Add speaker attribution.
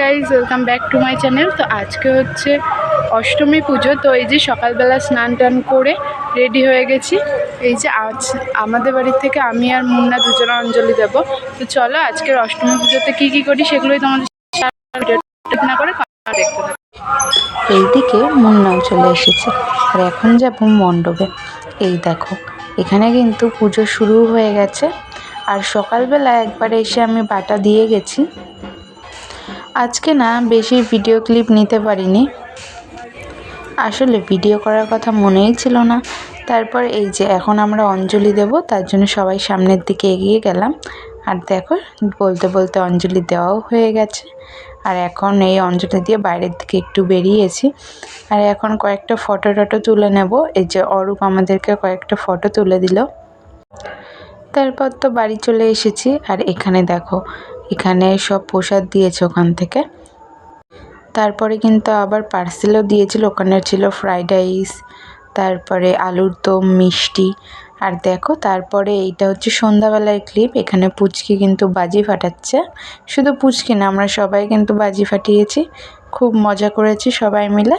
Speaker 1: Guys welcome back to my channel তো আজকে হচ্ছে অষ্টমী পুজো, তো এই যে সকালবেলা স্নান টান করে রেডি হয়ে গেছি। এই যে আজ আমাদের বাড়ির থেকে আমি আর মুন্না দুজনে অঞ্জলি দেব। তো চলো আজকের অষ্টমী পুজোতে কী কী করি সেগুলোই তোমাদের না করে দেখতে
Speaker 2: এইদিকে মুন্নাও চলে এসেছে। আর এখন যাব মণ্ডপে। এই দেখো, এখানে কিন্তু পুজো শুরু হয়ে গেছে। আর সকালবেলা একবার এসে আমি বাটা দিয়ে গেছি। আজকে না বেশি ভিডিও ক্লিপ নিতে পারিনি। আসলে ভিডিও করার কথা মনেই ছিল না। তারপর এই যে এখন আমরা অঞ্জলি দেব, তার জন্য সবাই সামনের দিকে এগিয়ে গেলাম। আর দেখো, বলতে বলতে অঞ্জলি দেওয়াও হয়ে গেছে। আর এখন এই অঞ্জলি দিয়ে বাইরের দিকে একটু বেরিয়েছি। আর এখন কয়েকটা ফটো টটো তুলে নেব। এই যে অরূপ আমাদেরকে কয়েকটা ফটো তুলে দিল। তারপর তো বাড়ি চলে এসেছি। আর এখানে দেখো এখানে সব প্রসাদ দিয়েছে ওখান থেকে। তারপরে কিন্তু আবার পার্সেলও দিয়েছিল, ওখানে ছিল ফ্রাইড রাইস তারপরে আলুর দম, মিষ্টি। আর দেখো, তারপরে এইটা হচ্ছে সন্ধ্যাবেলার ক্লিপ এখানে পুচকি কিন্তু বাজি ফাটাচ্ছে। শুধু পুচকি না, আমরা সবাই কিন্তু বাজি ফাটিয়েছি। খুব মজা করেছি সবাই মিলে।